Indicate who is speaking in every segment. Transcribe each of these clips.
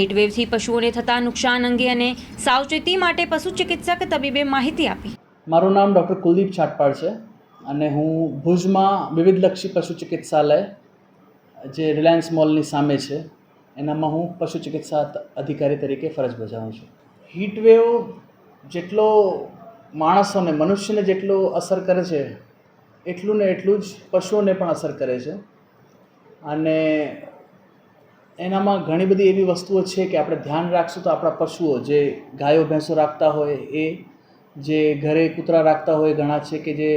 Speaker 1: હીટવેવથી પશુઓને થતા નુકસાન અંગે અને સાવચેતી માટે પશુ ચિકિત્સક તબીબે માહિતી આપી.
Speaker 2: મારું નામ ડૉક્ટર કુલદીપ છાટપાળ છે અને હું ભુજમાં વિવિધલક્ષી પશુ ચિકિત્સાલય, જે રિલાયન્સ મોલની સામે છે, એનામાં હું પશુ ચિકિત્સા અધિકારી તરીકે ફરજ બજાવું છું. હીટવેવ જેટલો માણસોને, મનુષ્યને જેટલો અસર કરે છે, એટલું ને એટલું જ પશુઓને પણ અસર કરે છે. અને એનામાં ઘણી બધી એવી વસ્તુઓ છે કે આપણે ધ્યાન રાખશું તો આપણા પશુઓ, જે ગાયો, ભેંસો રાખતા હોય એ, જે ઘરે કૂતરા રાખતા હોય ઘણા છે કે જે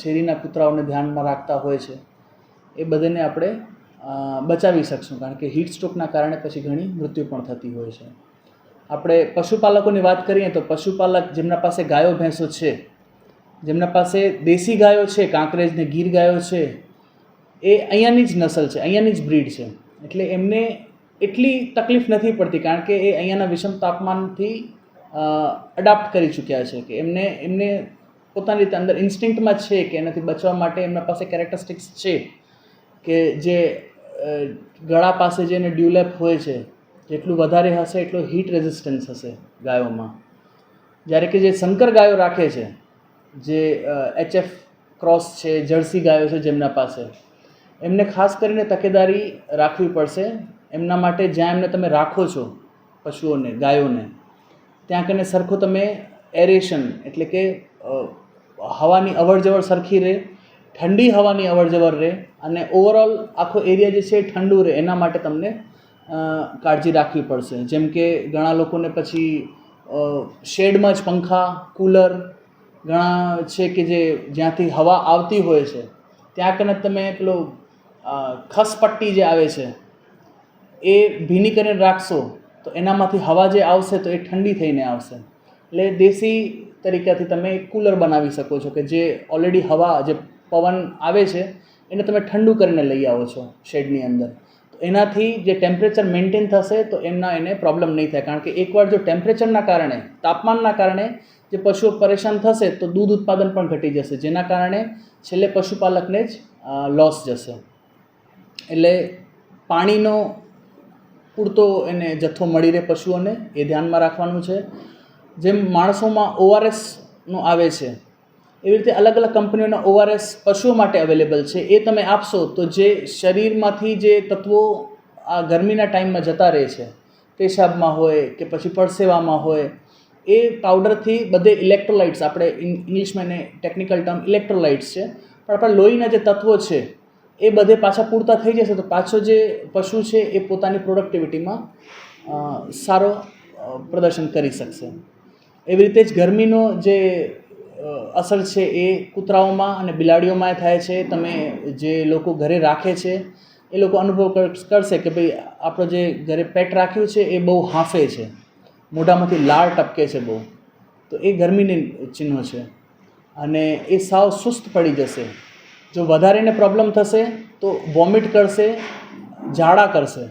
Speaker 2: શેરીના કૂતરાઓને ધ્યાનમાં રાખતા હોય છે, એ બધાને આપણે બચાવી શકશું. કારણ કે હીટ સ્ટ્રોકના કારણે પછી ઘણી મૃત્યુ પણ થતી હોય છે. આપણે પશુપાલકોની વાત કરીએ તો પશુપાલક જેમના પાસે ગાયો, ભેંસો છે, જેમના પાસે દેશી ગાયો છે કાંકરેજ ને ગીર ગાયો છે, એ અહીંયાની જ નસલ છે, અહીંયાની જ બ્રીડ છે. એટલે એમને એટલી તકલીફ નથી પડતી, કારણ કે એ અહીંયાના વિષમ તાપમાનથી અડાપ્ટ કરી ચૂક્યા છે કે એમને એમને પોતાની રીતે અંદર ઇન્સ્ટિંક્ટમાં છે કે એનાથી બચવા માટે એમના પાસે કેરેક્ટરિસ્ટિક્સ છે કે જે ગળા પાસે જે એને ડ્યુલેપ હોય છે, જેટલું વધારે હશે એટલું હીટ રેઝિસ્ટન્સ હશે ગાયોમાં. જ્યારે કે જે સંકર ગાયો રાખે છે, જે એચએફ ક્રોસ છે, જર્સી ગાયો છે જેમના પાસે એમને ખાસ કરીને તકેદારી રાખવી પડશે. એમના માટે જ્યાં એમને તમે રાખો છો પશુઓને, ગાયોને, ત્યાં કને સરખું તમે એરેશન એટલે કે હવાની અવરજવર સરખી રહે, ઠંડી હવાની અવરજવર રહે અને ઓવરઓલ આખો એરિયા જે છે ઠંડુ રહે, એના માટે તમને કાળજી રાખવી પડશે. જેમ કે ઘણા લોકોને પછી શેડમાં જ પંખા, કુલર, ઘણા છે કે જે જ્યાંથી હવા આવતી હોય છે, ત્યાં કને તમે પેલો ખસપટ્ટી જે આવે છે, એ ભીની કરીને રાખશો, તો એનામાંથી હવા જે આવશે તો એ ઠંડી થઈને આવશે. એટલે દેશી તરીકેથી તમે કુલર બનાવી શકો છો કે જે ઓલરેડી હવા, જે પવન આવે છે, એને તમે ઠંડુ કરીને લઈ આવો છો શેડની અંદર. તો એનાથી જે ટેમ્પરેચર મેન્ટેન થશે, તો એમના એને પ્રોબ્લેમ નહીં થાય. કારણ કે એકવાર જો ટેમ્પરેચરના કારણે, તાપમાનના કારણે જે પશુઓ પરેશાન થશે, તો દૂધ ઉત્પાદન પણ ઘટી જશે. જેના કારણે છેલ્લે પશુપાલકને જ લોસ જશે. એટલે પાણીનો પૂરતો એને જથ્થો મળી રહે પશુઓને એ ધ્યાનમાં રાખવાનું છે. જેમ માણસોમાં ઓઆરએસનું આવે છે, એવી રીતે અલગ અલગ કંપનીઓના ઓઆરએસ પશુઓ માટે અવેલેબલ છે, એ તમે આપશો તો જે શરીરમાંથી જે તત્વો આ ગરમીના ટાઈમમાં જતા રહે છે, પેશાબમાં હોય કે પછી પરસેવામાં હોય, એ પાવડરથી બધે ઇલેક્ટ્રોલાઇટ્સ, આપણે ઇંગ- ઇંગ્લિશમાં એને ટેકનિકલ ટર્મ ઇલેક્ટ્રોલાઇટ્સ છે, પણ આપણા લોહીના જે તત્વો છે એ બધે પાછા પૂરતા થઈ જશે તો પાછો જે પશુ છે એ પોતાની પ્રોડક્ટિવિટીમાં સારો પ્રદર્શન કરી શકશે. એવી રીતે જ ગરમીનો જે અસર છે એ કૂતરાઓમાં અને બિલાડીઓમાં થાય છે. તમે જે લોકો ઘરે રાખે છે, એ લોકો અનુભવ કર- કરશે કે ભાઈ આપણો જે ઘરે પેટ રાખ્યું છે એ બહુ હાંફે છે. મોઢામાંથી લાળ ટપકે છે બહુ. તો એ ગરમીની ચિહ્નો છે. અને એ સાવ સુસ્ત પડી જશે. જો વધારે એને પ્રોબ્લેમ થશે તો વોમિટ કરશે, ઝાડા કરશે.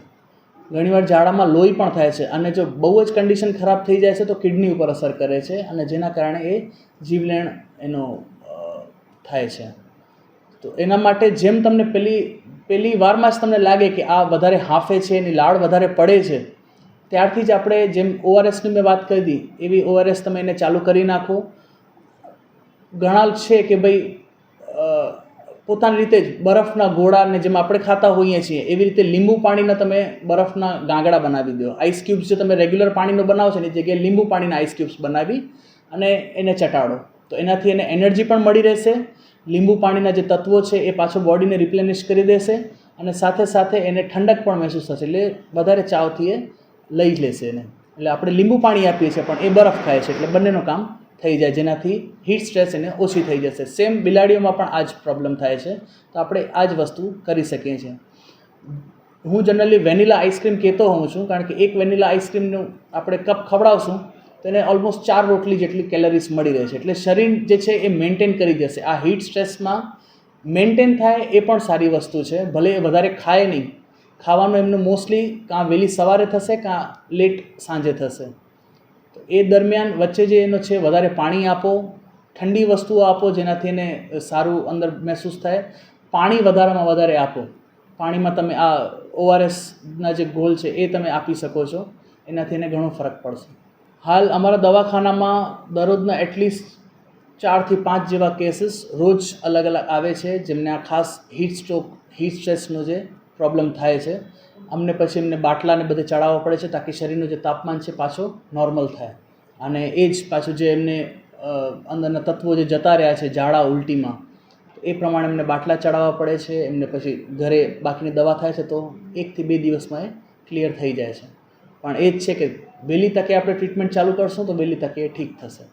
Speaker 2: ઘણીવાર ઝાડામાં લોહી પણ થાય છે અને જો બહુ જ કન્ડિશન ખરાબ થઈ જાય છે તો કિડની ઉપર અસર કરે છે અને જેના કારણે એ જીવલેણ એનો થાય છે. તો એના માટે જેમ તમને પેલી પેલી વારમાં જ તમને લાગે કે આ વધારે હાંફે છે, એની લાળ વધારે પડે છે, ત્યારથી જ આપણે જેમ ઓઆરએસની મેં વાત કરી દી, એવી ઓઆરએસ તમે એને ચાલુ કરી નાખો. ઘણા છે કે ભાઈ પોતાની રીતે જ બરફના ગોળાને જેમ આપણે ખાતા હોઈએ છીએ, એવી રીતે લીંબુ પાણીના તમે બરફના ગાંગડા બનાવી દો. આઈસ ક્યુબ્સ જે તમે રેગ્યુલર પાણીનો બનાવો છો એની જગ્યાએ લીંબુ પાણીના આઈસ ક્યુબ્સ બનાવી અને એને ચટાડો. તો એનાથી એને એનર્જી પણ મળી રહેશે, લીંબુ પાણીના જે તત્વો છે એ પાછો બોડીને રિપ્લેનિશ કરી દેશે અને સાથે સાથે એને ઠંડક પણ મહેસૂસ થશે. એટલે વધારે ચાવથી એ લઈ લેશે એને. એટલે આપણે લીંબુ પાણી આપીએ છીએ, પણ એ બરફ ખાય છે. એટલે બંનેનું કામ થઈ જાય જેનાથી હીટ સ્ટ્રેસ એને ઓછી થઈ જશે. સેમ બિલાડીઓમાં પણ આ જ પ્રોબ્લેમ થાય છે. તો આપણે આ જ વસ્તુ કરી શકીએ છીએ. હું જનરલી વેનીલા આઈસ્ક્રીમ કહેતો હોઉં છું, કારણ કે એક વેનીલા આઈસ્ક્રીમનું આપણે કપ ખવડાવશું, તો એને ઓલમોસ્ટ ચાર રોટલી જેટલી કેલરીઝ મળી રહે છે એટલે શરીર જે છે એ મેન્ટેન કરી જશે. આ હીટ સ્ટ્રેસમાં મેન્ટેન થાય એ પણ સારી વસ્તુ છે. ભલે એ વધારે ખાય નહીં. ખાવાનું એમનું મોસ્ટલી કાં વહેલી સવારે થશે, કાં લેટ સાંજે થશે. એ દરમિયાન વચ્ચે જે એનો છે, વધારે પાણી આપો, ઠંડી વસ્તુઓ આપો, જેનાથી એને સારું અંદર મહેસૂસ થાય. પાણી વધારેમાં વધારે આપો. પાણીમાં તમે આ ઓઆરએસના જે ગોલ છે, એ તમે આપી શકો છો. એનાથી એને ઘણો ફરક પડશે. હાલ અમારા દવાખાનામાં દરરોજના એટલીસ્ટ ચારથી પાંચ જેવા કેસીસ રોજ અલગ અલગ આવે છે, જેમને આ ખાસ હીટ સ્ટ્રોક હીટ સ્ટ્રેસનો જે પ્રોબ્લેમ થાય છે. અમને પછી એમને બાટલાને બધે ચડાવવા પડે છે તાકી શરીરનું જે તાપમાન છે પાછો નોર્મલ થાય. અને એ જ પાછું જે એમને અંદરના તત્વો જે જતા રહ્યા છે ઝાડા ઉલટીમાં, એ પ્રમાણે એમને બાટલા ચડાવવા પડે છે, એમને પછી ઘરે બાકીની દવા થાય છે તો એકથી બે દિવસમાં એ ક્લિયર થઈ જાય છે. પણ એ જ છે કે વહેલી તકે આપણે ટ્રીટમેન્ટ ચાલુ કરશું તો વહેલી તકે એ ઠીક થશે.